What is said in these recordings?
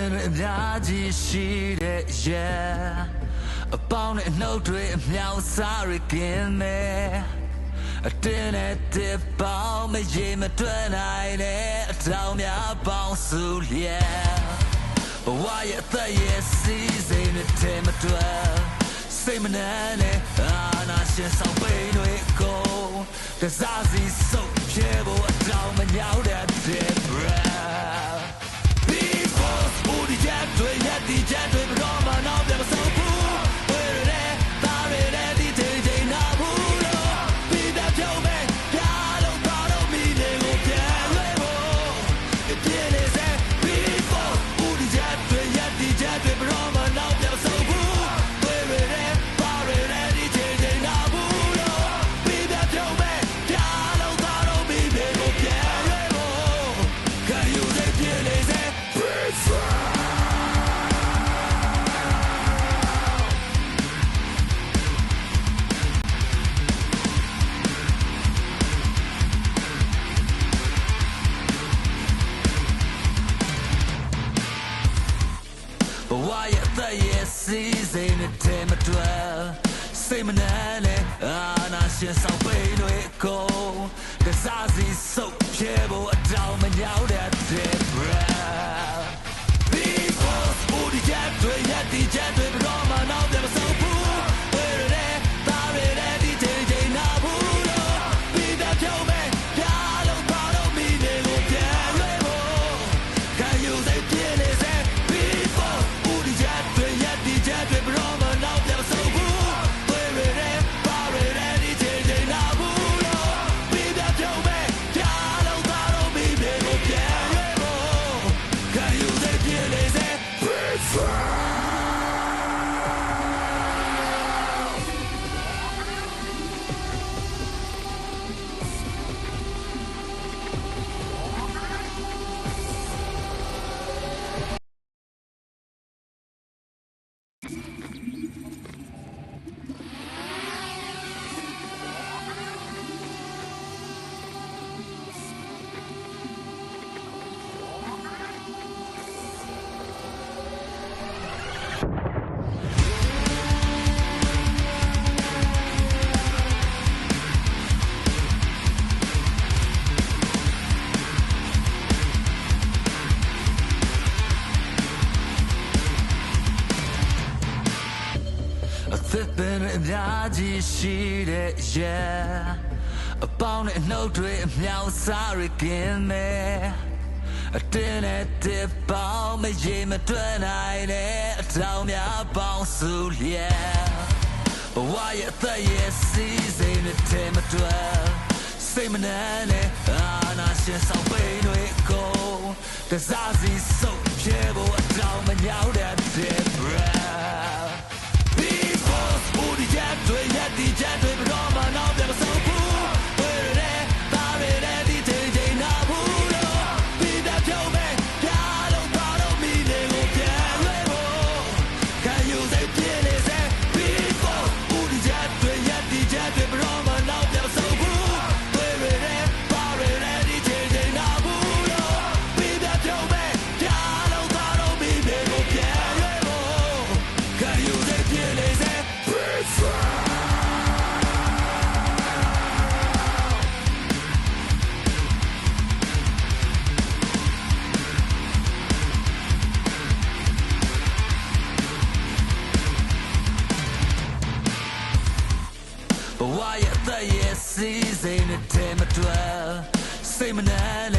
င်တွေအများကြီးရှိတဲ့ yeah အပေါင်းနဲ့အနှုတ်တွေအမြောင်စားရกินမယ်အတင်းနဲ့တစ်ပေါင်းမရေမတွေ့နိုင်တဲ့အတောင်များပေါင်းစု yeah ဘဝရဲ့အသက်ရဲ့စီစဉ်နဲ့တဲမတွေ့စိတ်မနှမ်းနဲ့အာနာရှင်ဆောင်ပိန်တွေကိုတစားစီစုပ်ပြဖို့အတောင်မညောင်းတဲ့ သစ်ပင်အများကြီးရှိတဲ့ yeah အပေါင်းနဲ့အနှုတ်တွေအမြောင်စားရခင်နဲ့အတင်းနဲ့တစ်ပေါင်းမရေမတွေ့နိုင်တဲ့အတောင်များပေါင်းစု yeah ဘဝရဲ့သက်ရဲ့စီစဉ်တဲ့ထဲမတွေ့စိတ်မနှမ်းနဲ့အာနာရှင်ဆောင်ပိန်တွေကိုတစားစီစုပ်ပြဖို့အတောင်မညောင်းတဲ့ breath တွေ့စိတ်မနှမ်း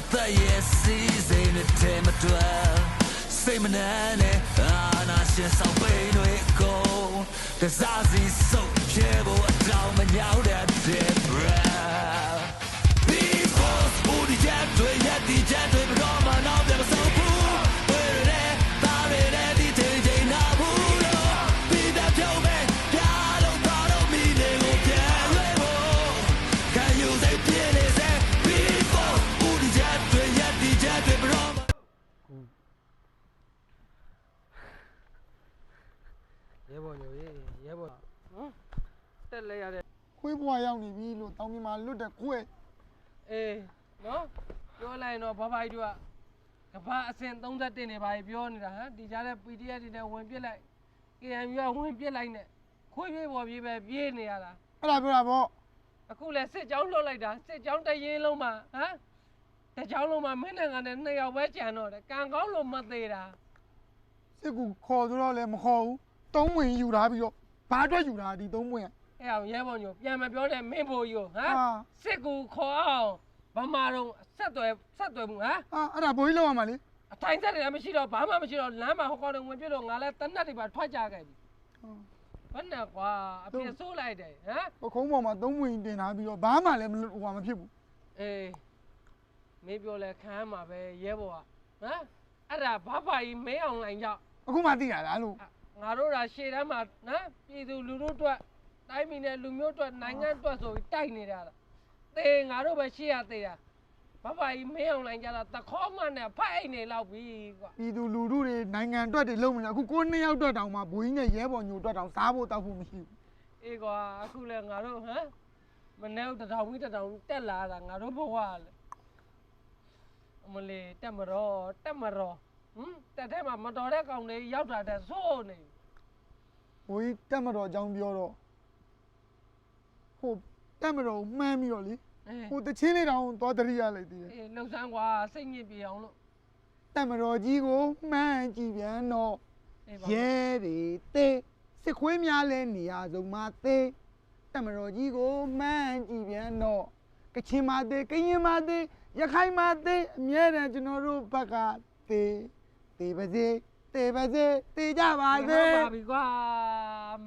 အသက်ရဲ့စီးစိမ်နဲ့တဲမတွယ်စိတ်မနှမ်းနဲ့အာနာရှင်ဆောင်ပိန်တွေကိုကစားစီစုပ်ဖြဲဖို့အတောင်မရောက် တက်လဲရတဲ့ခွေးဘွားရောက်နေပြီလို့တောင်မြမာလွတ်တဲ့ခွေးအေးနော်ပြောလိုက်ရင်တော့ဘဘကြီးတို့ကကဘာအဆင့်31နေပါပြီပြောနေတာဟမ်ဒီကြားတဲ့ PDF တွေနဲ့ဝင်ပစ်လိုက် KMU ကဝင်ပစ်လိုက်နဲ့ခွေးပြေးပေါ်ပြေးပဲပြေးနေရတာအဲ့ဒါပြောတာပေါ့အခုလဲစစ်ကြောင်းလွှတ်လိုက်တာစစ်ကြောင်းတရင်လုံးမှာဟမ်တကြောင်းလုံးမှာမင်းနဲ့ငါနဲ့နှစ်ယောက်ပဲကြံတော့တယ်ကံကောင်းလို့မသေးတာစစ်ကူခေါ်ဆိုတော့လည်းမခေါ်ဘူးသုံးဝင်ယူထားပြီးတော့ဘာအတွက်ယူတာဒီသုံးဝင်က အဲ့အောင်ရဲဘော်ညိုပြန်မပြောနဲ့မင်းဖို့ယူဟမ်ဟာ စစ်ကူခေါ်အောင်ဗမာတော့ဆက်သွယ်ဆက်သွယ်မှုဟမ်အာအဲ့ဒါဘိုးကြီးလောက်ရမှာလေအထိုင်ဆက်တယ်မရှိတော့ဘာမှမရှိတော့လမ်းမှာဟောကောင်းတယ်ဝင်ပြလို့ငါလဲတနတ်တွေပါထွက်ကြခဲ့ပြီဘယ်နဲ့ကွာအပြစ်ဆိုးလိုက်တယ်ဟမ်ပခုံးပေါ်မှာသုံးဝင်တင်ထားပြီးတော့ဘာမှလည်းမလွတ်ဟိုမှာမဖြစ်ဘူးအေးမင်းပြောလဲခံရမှာပဲရဲဘော်ကဟမ်အဲ့ဒါဘာဖာကြီးမင်းအောင်လိုင်းကြောင့် အခုမှသိရတာလို့ငါတို့ကရှေ့တန်းမှာနော်ပြည်သူလူထုအတွက် တိုင်းပြည်နဲ့လူမျိုးအတွက်နိုင်ငံအတွက်ဆိုပြီးတိုက်နေတာလားသေငါတို့ပဲရှေ့ရသေးတာဘာဖာကြီးမင်းအောင်လိုင်းကြတာတခေါမှနဲ့ဖိုက်နေလောက်ပြီကွာပြည်သူလူထုတွေနိုင်ငံအတွက်တွေလုံးမလားအခုကိုနှစ်ယောက်အတွက်တောင်မှဘိုးကြီးနဲ့ရဲဘော်ညိုအတွက်တောင်စားဖို့တောက်ဖို့မရှိဘူးအေးကွာအခုလဲငါတို့ဟမ်မနေ့ကတထောင်ပြီးတထောင်တက်လာတာငါတို့ဘဝလေအမလေးတက်မတော်တက်မတော်ဟမ်တက်ထဲမှာမတော်တဲ့ကောင်လေးရောက်တာတဲ့စိုးနေဘိုးကြီးတက်မတော်အကြောင်းပြောတော့ ဟိုတက်မတော်ကိုမှန်းပြီးတော့လေအေးဟိုတချင်းလေးတောင်သွားတရိရလိုက်သေးတယ်အေးလှုပ်ဆန်းကွာစိတ်ညစ်ပြေအောင်လို့တက်မတော်ကြီးကိုမှန်းကြည့်ပြန်တော့အေးပါရဲတွေတေးစစ်ခွေးများလဲနေရာဆုံးမှာတေးတက်မတော်ကြီးကိုမှန်းကြည့်ပြန်တော့ကချင်မသေးကရင်မသေးရခိုင်မသေးအမြဲတမ်းကျွန်တော်တို့ဘက်ကတေးတေးပါစေတေးပါစေတေးကြပါဒီစေမှာပါပြီကွာ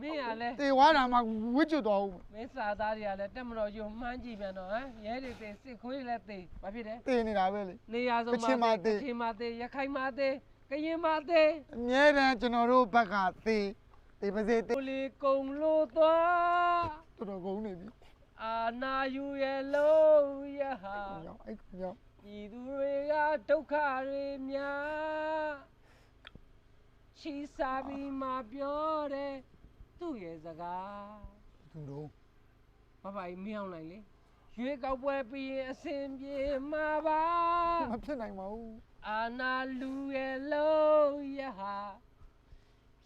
မင်းကလည်းတေးဝါတာမှဝစ်ကျွတ်တော်ဦးမင်းစာသားတွေကလည်းတက်မတော်ကြီးကိုမှန်းကြည့်ပြန်တော့ဟမ်ရဲတွေသိစစ်ခွေးလည်းသိဘာဖြစ်လဲတေးနေတာပဲလေနေရာဆုံးကချင်မှာသိကချင်မှာသိရခိုင်မှာသိကရင်မှာသိအမြဲတမ်းကျွန်တော်တို့ဘက်ကတေးတေးပါစေတေးကိုလီကုံလို့သွားတော်တော်ကုန်နေပြီအာနာယူရဲ့လုံးရဟာကိုရောက်အဲ့ကိုရောက်ပြည်သူတွေကဒုက္ခတွေများချီစားပြီးမှပြောတယ် သူ့ရဲ့စကားသူတို့ဘာဘာကြီးမင်းအောင်လိုက်လေရွေးကောက်ပွဲပြီးရင်အစဉ်ပြေမှာပါမဖြစ်နိုင်ပါဘူးအာနာလူရဲ့လုံးရဟာ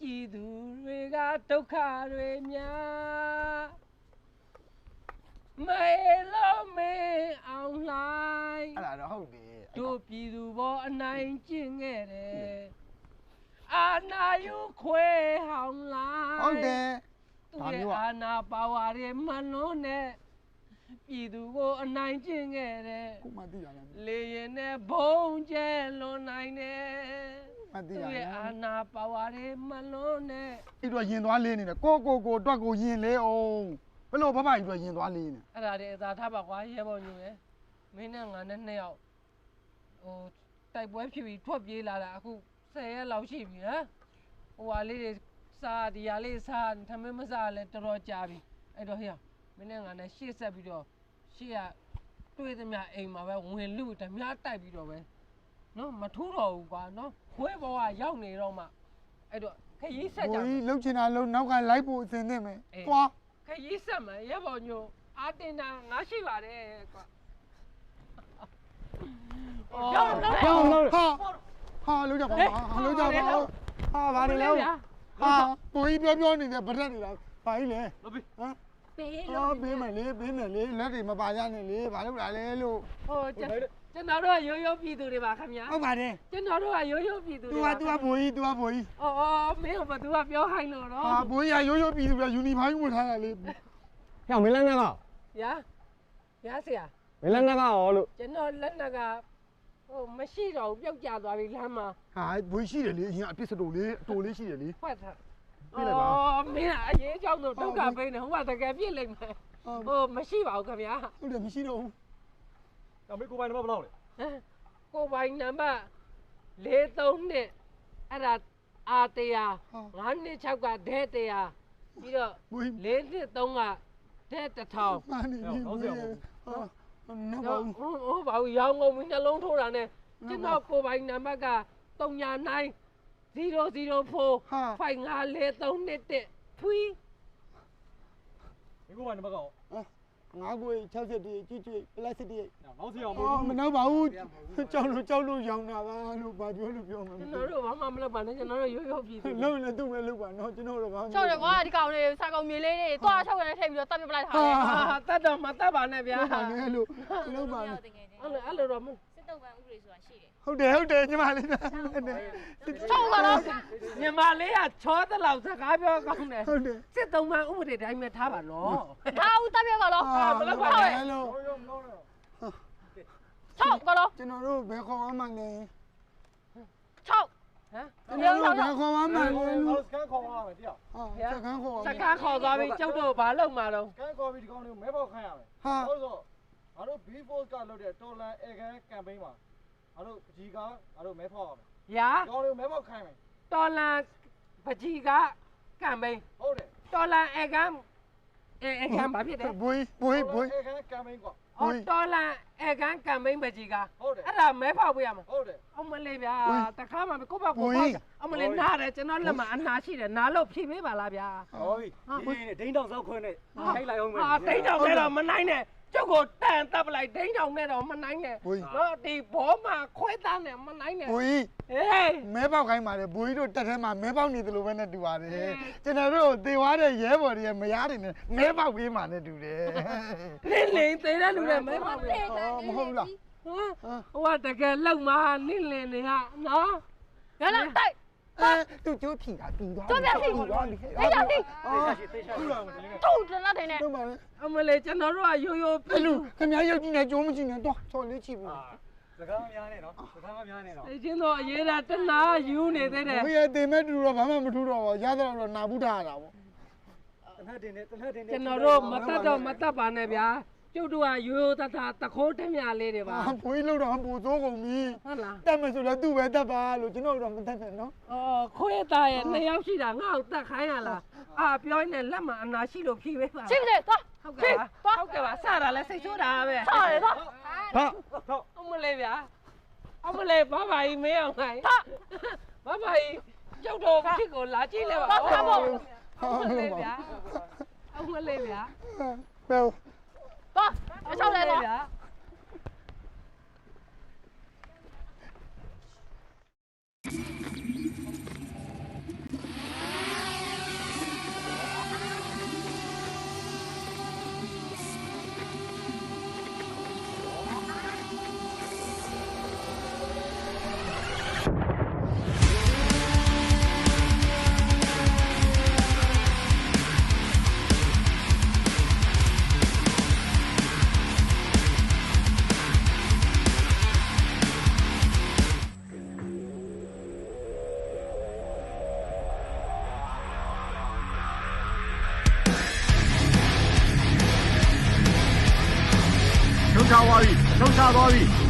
ပြည်သူတွေကဒုက္ခတွေများမေလုံးမေအောင်လိုက်အဲ့ဒါတော့ဟုတ်တယ်တို့ပြည်သူဘောအနိုင်ကျင့်ခဲ့တယ် အာနာယုခွဲဟောင်းလိုက်ဟုတ်တယ်သူဒါမျိုးရဲ့อ่ะအာနာပါဝါတွေမလုံးနဲ့ပြည်သူကိုအနိုင်ကျင့်ခဲ့တယ်ခုမှသိရလားလေရင်နဲ့ဘုံကျဲလွန်နိုင်တယ်မသိသူရရဲ့လားအာနာပါဝါတွေမလုံးနဲ့အဲ့တော့ရင်သွားလေးနေတယ်ကိုကိုကိုအတွက်ကိုရင်လေးအောင်ဘယ်လိုဘဘကြီးအတွက်ရင်သွားလေးနေအဲ့ဒါတွေအသာထားပါကွာရဲဘော်ညူရယ်မင်းနဲ့ငါနဲ့နှစ်ယောက်ဟိုတိုက်ပွဲဖြစ်ပြီးထွက်ပြေးလာတာအခု 10ရက်လောက်ရှိပြီဟမ်ဟိုဟာလေးတွေစားဒီဟာလေးစားထမင်းမစားလဲတော်တော်ကြာပြီအဲ့တော့ဟေ့မင်းနဲ့ငါနဲ့ရှေ့ဆက်ပြီးတော့ရှေ့ကတွေ့သမျှအိမ်မှာပဲဝင်လူဓမြတိုက်ပြီးတော့ပဲနော်မထူးတော့ဘူးကွာနော်ခွဲဘဝရောက်နေတော့မှအဲ့တော့ခရီးဆက်ကြကိုမယ်ကြီးလှုပ်ချင်တာလှုပ်နောက်ကလိုက်ဖို့အစင်သင့်မယ်အေးသွားခရီးဆက်မယ်ရဲဘော်ညိုအာတင်တာငါရှိပါတယ်ကွာကြောက်လို့ဟာ ဟာလှုပ်ကြပါဟာလှုပ်ကြပါဟာဘာလဲလဲဟာကိုကြီးပြောပြောနေတဲ့ဗရက်နေတာဘာကြီးလဲဟမ် ပေး အော်ပေးမယ်လေပေးမယ်လေလက်တွေမပါရနဲ့လေဘာလို့လာလဲလို့ ဟိုကျွန်ကျွန်တော်တို့ကရိုးရိုးပြည်သူတွေပါခင်ဗျာ ဟုတ်ပါတယ် ကျွန်တော်တို့ကရိုးရိုးပြည်သူ तू တွေ က ပါ तू ကဘိုးကြီး तू ကဘိုးကြီး အော်အော်မင်းကဘာသူကပြောဟိုင်းလို့တော့ ဟာဘိုးကြီးကရိုးရိုးပြည်သူကယူနီဖိုင်းဝတ်ထားတာလေ ။ဟဲ့မင်းလက်နက်က ရာရာဆရာ မင်းလက်နက်ကရောလို့ ကျွန်တော်လက်နက်က ဟိုမရှိတော့ဘူးပြုတ်ကျသွားပြီလမ်းမှာဟာဘိုးရှိတယ်လေအရင်အပြစ်စတိုလေးအတိုလေးရှိတယ်လေ ဖွက်ထားပြစ်လိုက်ပါ အော်မင်းကအရေးကြောင်းတော့ဒုက္ခပေးနေဟိုကတကယ်ပြစ်လိုက်မယ်ဟုတ်ဟိုမရှိပါဘူးခင်ဗျာဟုတ်တယ်မရှိတော့ဘူး။ဒါမင်းကိုပိုင်နံပါတ်ဘယ်လောက်လဲဟမ်ကိုပိုင်နံပါတ်43နှစ်အဲ့ဒါအာတရား9နှစ်6ကဒဲတရားပြီးတော့ဘိုးကြီး4နှစ်3ကဒဲတစ်ထောင်မာနေပြီဘိုးကြီးဟာ နော်ဟိုဘောဟိုဟိုဘာလို့ရောင်းကုန်ပြီနှလုံးထိုးတာနဲ့ကျွန်တော်ကိုပိုင်နံပါတ်က39 004ဟာ5543နှစ်ဖွီး။မင်းကိုပိုင်နံပါတ်ကရော ငါးကို60တီကြည့်ကြည့်ပလက်စတစ်နောက်စီအောင်မအော်မနှောက်ပါဘူးကြောက်လို့ကြောက်လို့ရောင်းတာပါလို့ဘာပြောလို့ပြောမှာကျွန်တော်တို့ဘာမှမလုပ်ပါနဲ့ကျွန်တော်တို့ရိုးရိုးပြည်သူလုံးလည်းသူ့ပဲလုပ်ပါနော်ကျွန်တော်တို့ဘာချောက်တယ်ကွာဒီကောင်လေးစာကောင်မြေလေးတွေတွားချောက်ရတဲ့ထိပ်ပြီးတော့တတ်ပြပလိုက်တာလေဟာတတ်တော့မတတ်ပါနဲ့ဗျာလုပ်ပါနဲ့လို့လုပ်ပါနဲ့တကယ်ချင်းအဲ့လိုအဲ့လိုတော့မစစ်တုပ်ပန်းဥပဒေဆိုတာရှိတယ် ဟုတ်တယ်ဟုတ်တယ်ညီမလေးချောက်ပါတော့မြန်မာလေးကချောတဲ့လောက်စကားပြောကောင်းတယ်ဟုတ်တယ်စစ်သုံးမှဥပဒေတိုင်းပဲထားပါနော်ဒါဦးတတ်ပြပါတော့ဟာဘယ်လိုပါလဲလို့ချောက်ပါတော့ကျွန်တော်တို့ဘယ်ခေါ်မှမလဲချောက်ဟမ်ကျွန်တော်တို့ဘယ်ခေါ်မှမလဲ။လို့နောက်စကန်ခေါ်ရမယ်တရားဟာစကန်းခေါ်စကားခေါ်သွားပြီကျုပ်တို့ဘာလုပ်မှာတော့။စကန်ခေါ်ပြီးဒီကောင်လေးကိုမဲပေါက်ခိုင်းရမယ်ဟာ။ဟုတ်ဆိုငါတို့ B4 ကလုပ်တဲ့တော်လန်အေကန်ကမ်ပိန်းမှာ ငါတို့ပကြီးကငါတို့မဲဖောက်ရမယ်ရာ။ဒီကောင်လေးကိုမဲပေါက်ခိုင်းမယ်တော်လန်ပကြီးကကံပိန်း။ဟုတ်တယ်တော်လန်အကံအဲအကံဘာဖြစ်တယ်ဘွေးဘွေးဘွေးအေကန်ကမ်ပိန်းကွာအော်တော်လန်အကံကံပိန်းပကြီးကဟုတ်တယ်အဲ့ဒါမဲဖောက်ပေးရမှာဟုတ်တယ်အမလေးဗျာတခါမှကိုပါကိုပါအမလေးနားတယ်ကျွန်တော်လက်မှာအနာရှိတယ်နားလို့ဖြည့်ပေးပါလားဗျာ။ဟောပြီ။ဒီနေ့ဒိန်းတောင်စောက်ခွင်းနဲ့ထိုက်လိုက်အောင်မယ်ဟာဒိန်းတောင်နဲ့တော့မနိုင်နဲ့ ကျုပ်ကိုတန်တပ်ပလိုက်ဒိန်းတောင်နဲ့တော့မနိုင်နဲ့ဘွေးနော်ဒီဘောမှာခွဲသားနဲ့မနိုင်နဲ့ဘွေးဟေး မဲပေါက်ခိုင်းပါတယ်ဘွေးတို့တက်ထဲမှာမဲပေါက်နေတယ်လို့ပဲနဲ့တူပါတယ်ကျွန်တော်တို့သေသွားတဲ့ရဲဘော်တွေရဲ့မယားတွေနဲ့မဲပေါက်ပေးမှနဲ့တူတယ်လင်းလင်းသေးတဲ့လူနဲ့မဲဖောက်ပေးအော်မဟုတ်လား ဟမ်ဟိုကတကယ်လောက်မှာနင်းလင်းနေဟာနော်ငါလည်းတိုက် အဲသူကျိုးဖြီတာတူသွားကျိုးပြဖြီသွားပြီအေးရပြီအော်တေချာခုလာမယ်ဒီနေ့တူတလားတင်နေတို့ပါလေအမလေးကျွန်တော်တို့ကရိုးရိုးဘယ်လိုခင်ဗျားရုပ်ကြည့်နေကြိုးမကြည့်နဲ့တော့ချော်လေးချီပြီစကားမများနဲ့နော်စကားမများနဲ့နော်သိချင်းတော့အရေးတာတနာယူနေသေးတယ်ဘယ်တင်မဲ့တူတော့ဘာမှမထူတော့ဘူးရသတော့နာဘူးထားရတာပေါ့တနက်တင်နေတနက်တင်နေကျွန်တော်တို့မတတ်တော့မတတ်ပါနဲ့ဗျာ ကျုပ်တို့ကရိုးရိုးတတ်တာတခိုးတမြလေးတွေပါအာဘွေးလို့တော့ပူစိုးကုန်ပြီဟုတ်လားတက်မယ်ဆိုတော့သူ့ပဲတက်ပါလို့ကျွန်တော်တို့မတက်နဲ့နော်အော်ခွေးသားရဲ့နှစ်ယောက်ရှိတာငါ့ကိုတတ်ခိုင်းရလားအာပြောရင်လည်းလက်မှာအနာရှိလို့ဖြီးပေးပါရှိပြီသွားဟုတ်ကဲ့ပါဟုတ်ကဲ့ပါစတာလဲစိတ်ဆိုးတာပဲဆောက်ရသွားဟာဟုတ်အမလေးဗျာအမလေးဘာဘာကြီးမင်းအောင်ခိုင်းဘာဘာကြီးကျုပ်တို့ဖြစ်ကိုလာကြည့်လဲပါဟာအမဟာလေးဗျာအမလေးဗျာဘယ် 走，别上来！走。 နှုတ်ချသွားပြီ